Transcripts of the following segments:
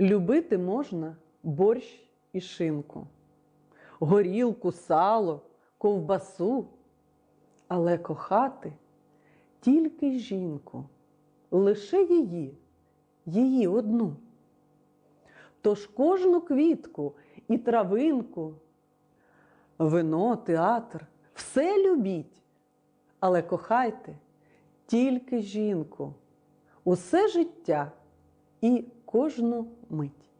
Любити можна борщ і шинку, горілку, сало, ковбасу, але кохати тільки жінку, лише її, її одну. Тож кожну квітку і травинку, вино, театр, все любіть, але кохайте тільки жінку, усе життя і кожну мить.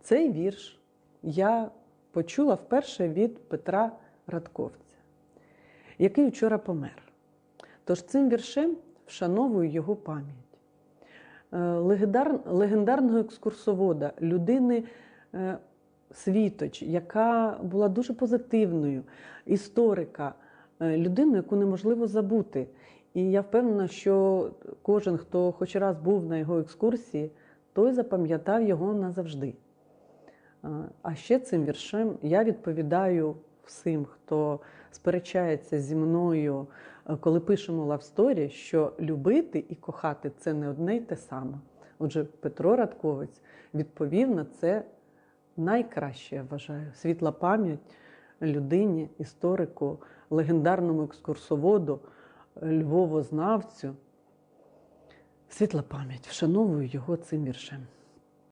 Цей вірш я почула вперше від Петра Радковця, який вчора помер. Тож цим віршем вшановую його пам'ять. Е, легендар, легендарного екскурсовода, людини е, світоч, яка була дуже позитивною, історика, е, людину, яку неможливо забути. І я впевнена, що кожен, хто хоч раз був на його екскурсії, той запам'ятав його назавжди. А ще цим віршем я відповідаю всім, хто сперечається зі мною, е, коли пишемо лавсторі, що любити і кохати це не одне й те саме. Отже, Петро Радковець відповів на це найкраще, я вважаю, світла пам'ять людині, історику, легендарному екскурсоводу, львовознавцю. Світла пам'ять, вшановую його цим віршем.